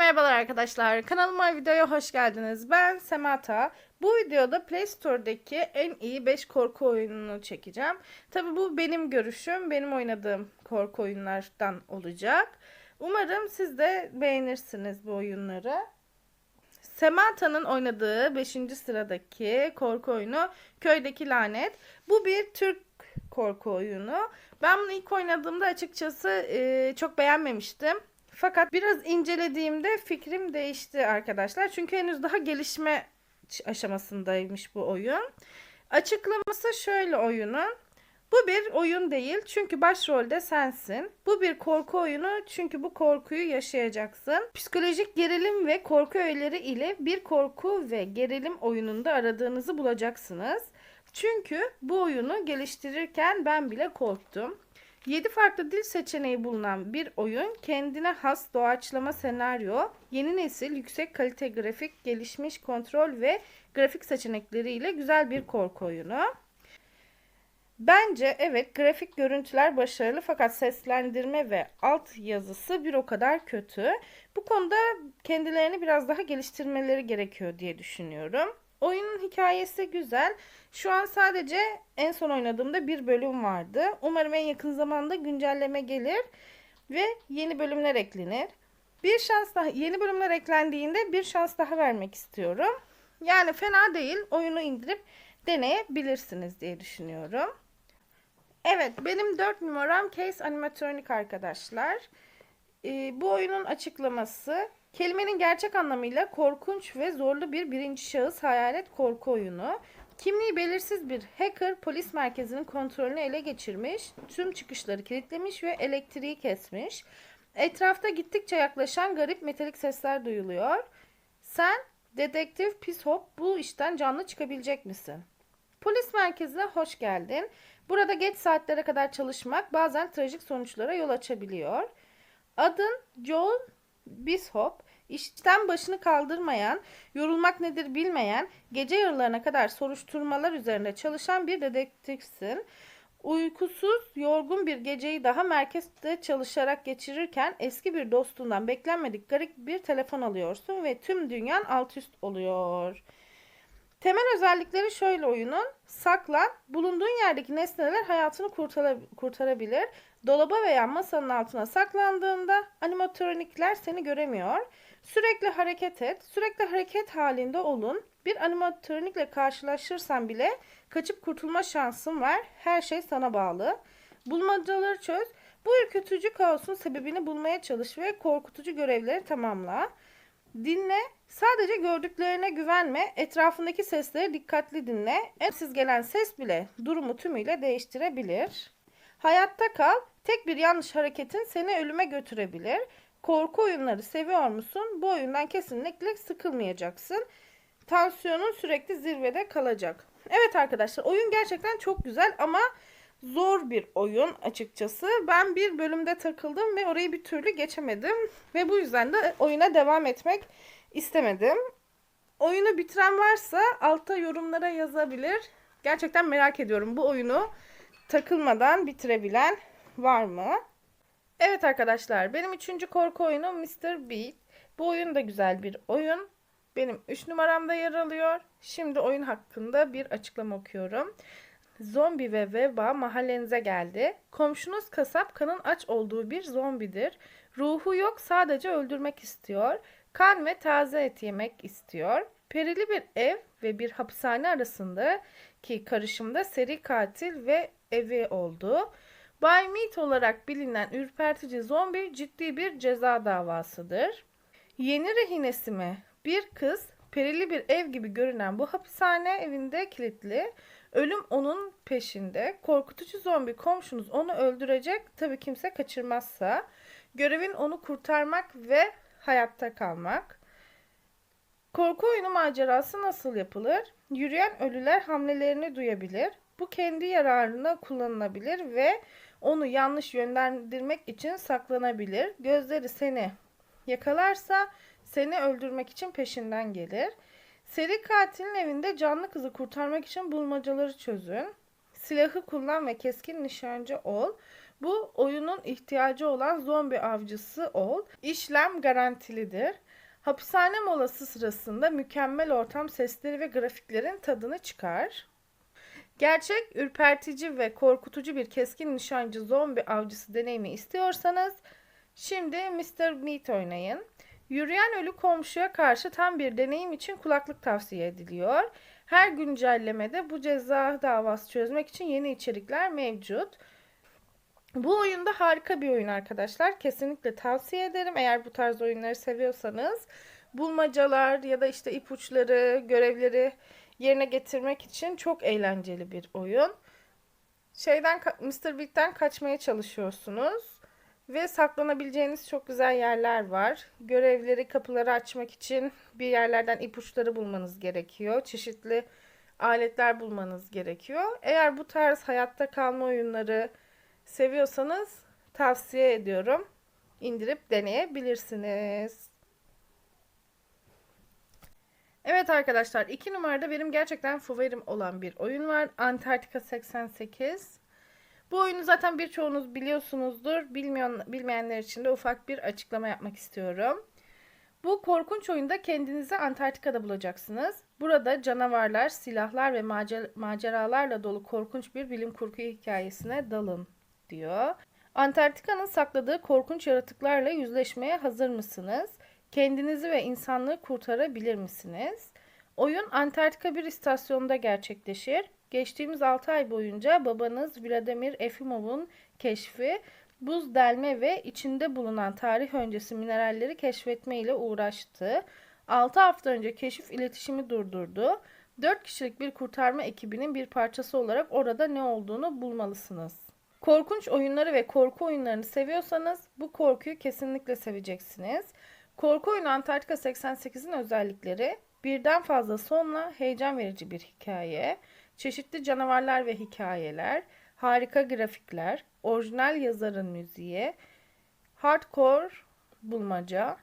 merhabalar arkadaşlar. Kanalıma videoya hoş geldiniz. Ben Semata. Bu videoda Play Store'daki en iyi 5 korku oyununu çekeceğim. Tabi bu benim görüşüm. Benim oynadığım korku oyunlardan olacak. Umarım siz de beğenirsiniz bu oyunları. Semata'nın oynadığı 5. sıradaki korku oyunu Köydeki Lanet. Bu bir Türk korku oyunu. Ben bunu ilk oynadığımda açıkçası e, çok beğenmemiştim. Fakat biraz incelediğimde fikrim değişti arkadaşlar. Çünkü henüz daha gelişme aşamasındaymış bu oyun. Açıklaması şöyle oyunun. Bu bir oyun değil çünkü başrolde sensin. Bu bir korku oyunu çünkü bu korkuyu yaşayacaksın. Psikolojik gerilim ve korku öğeleri ile bir korku ve gerilim oyununda aradığınızı bulacaksınız. Çünkü bu oyunu geliştirirken ben bile korktum. 7 farklı dil seçeneği bulunan bir oyun, kendine has doğaçlama senaryo, yeni nesil yüksek kalite grafik, gelişmiş kontrol ve grafik seçenekleriyle güzel bir korku oyunu. Bence evet grafik görüntüler başarılı fakat seslendirme ve alt yazısı bir o kadar kötü. Bu konuda kendilerini biraz daha geliştirmeleri gerekiyor diye düşünüyorum. Oyunun hikayesi güzel. Şu an sadece en son oynadığımda bir bölüm vardı. Umarım en yakın zamanda güncelleme gelir ve yeni bölümler eklenir. Bir şans daha yeni bölümler eklendiğinde bir şans daha vermek istiyorum. Yani fena değil. Oyunu indirip deneyebilirsiniz diye düşünüyorum. Evet, benim 4 numaram Case Animatronic arkadaşlar. Ee, bu oyunun açıklaması kelimenin gerçek anlamıyla korkunç ve zorlu bir birinci şahıs hayalet korku oyunu. Kimliği belirsiz bir hacker polis merkezinin kontrolünü ele geçirmiş, tüm çıkışları kilitlemiş ve elektriği kesmiş. Etrafta gittikçe yaklaşan garip metalik sesler duyuluyor. Sen dedektif Pishop bu işten canlı çıkabilecek misin? Polis merkezine hoş geldin. Burada geç saatlere kadar çalışmak bazen trajik sonuçlara yol açabiliyor. Adın Joel Bishop. İşten başını kaldırmayan, yorulmak nedir bilmeyen, gece yarılarına kadar soruşturmalar üzerinde çalışan bir dedektifsin. Uykusuz, yorgun bir geceyi daha merkezde çalışarak geçirirken eski bir dostundan beklenmedik garip bir telefon alıyorsun ve tüm dünyan alt üst oluyor. Temel özellikleri şöyle oyunun. Saklan, bulunduğun yerdeki nesneler hayatını kurtarabilir. Dolaba veya masanın altına saklandığında animatronikler seni göremiyor. Sürekli hareket et. Sürekli hareket halinde olun. Bir animatronikle karşılaşırsan bile kaçıp kurtulma şansın var. Her şey sana bağlı. Bulmacaları çöz. Bu ürkütücü kaosun sebebini bulmaya çalış ve korkutucu görevleri tamamla. Dinle. Sadece gördüklerine güvenme. Etrafındaki sesleri dikkatli dinle. Emsiz gelen ses bile durumu tümüyle değiştirebilir. Hayatta kal. Tek bir yanlış hareketin seni ölüme götürebilir. Korku oyunları seviyor musun? Bu oyundan kesinlikle sıkılmayacaksın. Tansiyonun sürekli zirvede kalacak. Evet arkadaşlar oyun gerçekten çok güzel ama zor bir oyun açıkçası. Ben bir bölümde takıldım ve orayı bir türlü geçemedim. Ve bu yüzden de oyuna devam etmek istemedim. Oyunu bitiren varsa altta yorumlara yazabilir. Gerçekten merak ediyorum bu oyunu takılmadan bitirebilen var mı? Evet arkadaşlar benim üçüncü korku oyunu Mr. Beat. Bu oyun da güzel bir oyun. Benim 3 numaramda yer alıyor. Şimdi oyun hakkında bir açıklama okuyorum. Zombi ve veba mahallenize geldi. Komşunuz kasap kanın aç olduğu bir zombidir. Ruhu yok sadece öldürmek istiyor. Kan ve taze et yemek istiyor. Perili bir ev ve bir hapishane arasında ki karışımda seri katil ve evi oldu. Bay Meat olarak bilinen ürpertici zombi ciddi bir ceza davasıdır. Yeni rehinesi mi? Bir kız perili bir ev gibi görünen bu hapishane evinde kilitli. Ölüm onun peşinde. Korkutucu zombi komşunuz onu öldürecek. Tabi kimse kaçırmazsa. Görevin onu kurtarmak ve hayatta kalmak. Korku oyunu macerası nasıl yapılır? Yürüyen ölüler hamlelerini duyabilir. Bu kendi yararına kullanılabilir ve onu yanlış yönlendirmek için saklanabilir. Gözleri seni yakalarsa seni öldürmek için peşinden gelir. Seri katilin evinde canlı kızı kurtarmak için bulmacaları çözün. Silahı kullan ve keskin nişancı ol. Bu oyunun ihtiyacı olan zombi avcısı ol. İşlem garantilidir. Hapishane molası sırasında mükemmel ortam sesleri ve grafiklerin tadını çıkar. Gerçek, ürpertici ve korkutucu bir keskin nişancı zombi avcısı deneyimi istiyorsanız şimdi Mr. Meat oynayın. Yürüyen ölü komşuya karşı tam bir deneyim için kulaklık tavsiye ediliyor. Her güncellemede bu ceza davası çözmek için yeni içerikler mevcut. Bu oyunda harika bir oyun arkadaşlar. Kesinlikle tavsiye ederim. Eğer bu tarz oyunları seviyorsanız bulmacalar ya da işte ipuçları, görevleri yerine getirmek için çok eğlenceli bir oyun. Şeyden Mr. Big'den kaçmaya çalışıyorsunuz ve saklanabileceğiniz çok güzel yerler var. Görevleri, kapıları açmak için bir yerlerden ipuçları bulmanız gerekiyor. Çeşitli aletler bulmanız gerekiyor. Eğer bu tarz hayatta kalma oyunları seviyorsanız tavsiye ediyorum. İndirip deneyebilirsiniz. Evet arkadaşlar iki numarada benim gerçekten favorim olan bir oyun var. Antarktika 88. Bu oyunu zaten birçoğunuz biliyorsunuzdur. Bilmeyen, bilmeyenler için de ufak bir açıklama yapmak istiyorum. Bu korkunç oyunda kendinizi Antarktika'da bulacaksınız. Burada canavarlar, silahlar ve maceralarla dolu korkunç bir bilim kurgu hikayesine dalın diyor. Antarktika'nın sakladığı korkunç yaratıklarla yüzleşmeye hazır mısınız? Kendinizi ve insanlığı kurtarabilir misiniz? Oyun Antarktika bir istasyonunda gerçekleşir. Geçtiğimiz 6 ay boyunca babanız Vladimir Efimov'un keşfi buz delme ve içinde bulunan tarih öncesi mineralleri keşfetme ile uğraştı. 6 hafta önce keşif iletişimi durdurdu. 4 kişilik bir kurtarma ekibinin bir parçası olarak orada ne olduğunu bulmalısınız. Korkunç oyunları ve korku oyunlarını seviyorsanız bu korkuyu kesinlikle seveceksiniz. Korku oyunu Antarktika 88'in özellikleri birden fazla sonla heyecan verici bir hikaye, çeşitli canavarlar ve hikayeler, harika grafikler, orijinal yazarın müziği, hardcore bulmaca,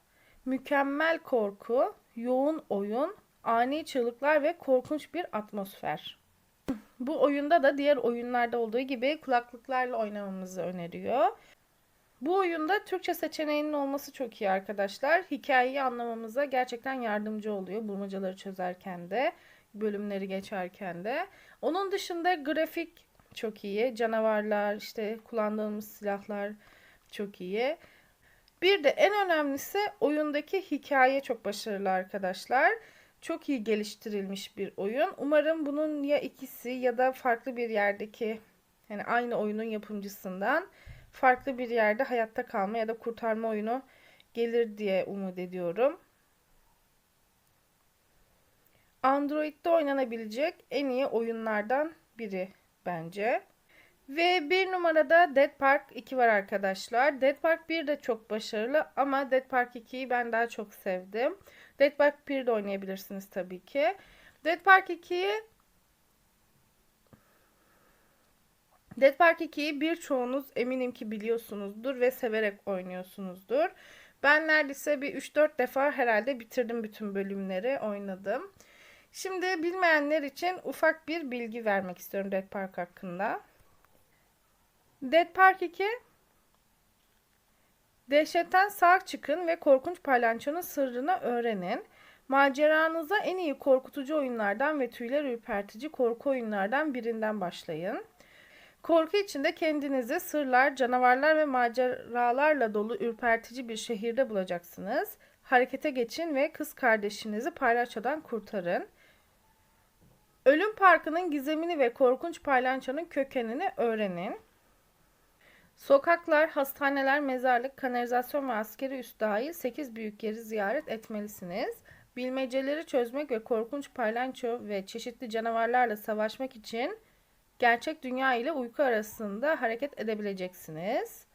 mükemmel korku, yoğun oyun, ani çığlıklar ve korkunç bir atmosfer. Bu oyunda da diğer oyunlarda olduğu gibi kulaklıklarla oynamamızı öneriyor. Bu oyunda Türkçe seçeneğinin olması çok iyi arkadaşlar. Hikayeyi anlamamıza gerçekten yardımcı oluyor. Bulmacaları çözerken de, bölümleri geçerken de. Onun dışında grafik çok iyi. Canavarlar, işte kullandığımız silahlar çok iyi. Bir de en önemlisi oyundaki hikaye çok başarılı arkadaşlar. Çok iyi geliştirilmiş bir oyun. Umarım bunun ya ikisi ya da farklı bir yerdeki yani aynı oyunun yapımcısından farklı bir yerde hayatta kalma ya da kurtarma oyunu gelir diye umut ediyorum. Android'de oynanabilecek en iyi oyunlardan biri bence. Ve bir numarada Dead Park 2 var arkadaşlar. Dead Park 1 de çok başarılı ama Dead Park 2'yi ben daha çok sevdim. Dead Park 1 de oynayabilirsiniz tabii ki. Dead Park 2'yi Dead Park 2'yi birçoğunuz eminim ki biliyorsunuzdur ve severek oynuyorsunuzdur. Ben neredeyse bir 3-4 defa herhalde bitirdim bütün bölümleri oynadım. Şimdi bilmeyenler için ufak bir bilgi vermek istiyorum Dead Park hakkında. Dead Park 2 Dehşetten sağ çıkın ve korkunç palyaçonun sırrını öğrenin. Maceranıza en iyi korkutucu oyunlardan ve tüyler ürpertici korku oyunlardan birinden başlayın. Korku içinde kendinizi sırlar, canavarlar ve maceralarla dolu ürpertici bir şehirde bulacaksınız. Harekete geçin ve kız kardeşinizi palyaçodan kurtarın. Ölüm Parkı'nın gizemini ve korkunç palyaçonun kökenini öğrenin. Sokaklar, hastaneler, mezarlık, kanalizasyon ve askeri üs dahil 8 büyük yeri ziyaret etmelisiniz. Bilmeceleri çözmek ve korkunç palyaço ve çeşitli canavarlarla savaşmak için gerçek dünya ile uyku arasında hareket edebileceksiniz.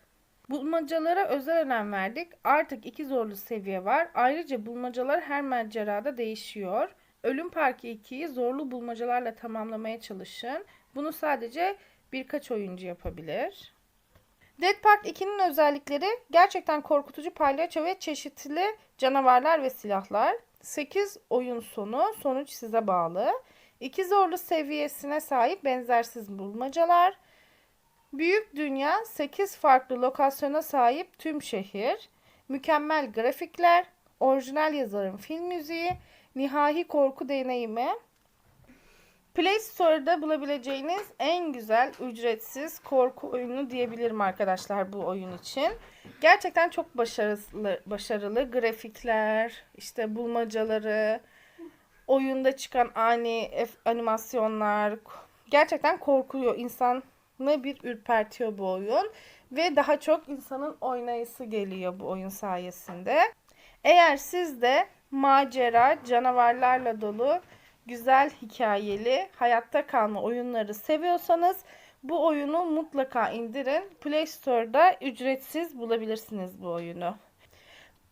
Bulmacalara özel önem verdik. Artık iki zorlu seviye var. Ayrıca bulmacalar her macerada değişiyor. Ölüm Parkı 2'yi zorlu bulmacalarla tamamlamaya çalışın. Bunu sadece birkaç oyuncu yapabilir. Dead Park 2'nin özellikleri gerçekten korkutucu palyaço ve çeşitli canavarlar ve silahlar. 8 oyun sonu, sonuç size bağlı. İki zorlu seviyesine sahip benzersiz bulmacalar. Büyük dünya 8 farklı lokasyona sahip tüm şehir. Mükemmel grafikler, orijinal yazarın film müziği, nihai korku deneyimi. Play Store'da bulabileceğiniz en güzel ücretsiz korku oyunu diyebilirim arkadaşlar bu oyun için. Gerçekten çok başarılı, başarılı grafikler, işte bulmacaları, oyunda çıkan ani animasyonlar gerçekten korkuyor. İnsanı bir ürpertiyor bu oyun ve daha çok insanın oynayısı geliyor bu oyun sayesinde. Eğer siz de macera, canavarlarla dolu güzel hikayeli hayatta kalma oyunları seviyorsanız bu oyunu mutlaka indirin. Play Store'da ücretsiz bulabilirsiniz bu oyunu.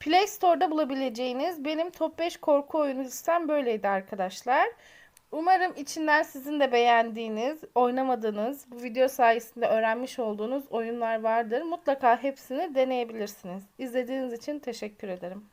Play Store'da bulabileceğiniz benim top 5 korku oyunu listem böyleydi arkadaşlar. Umarım içinden sizin de beğendiğiniz, oynamadığınız, bu video sayesinde öğrenmiş olduğunuz oyunlar vardır. Mutlaka hepsini deneyebilirsiniz. İzlediğiniz için teşekkür ederim.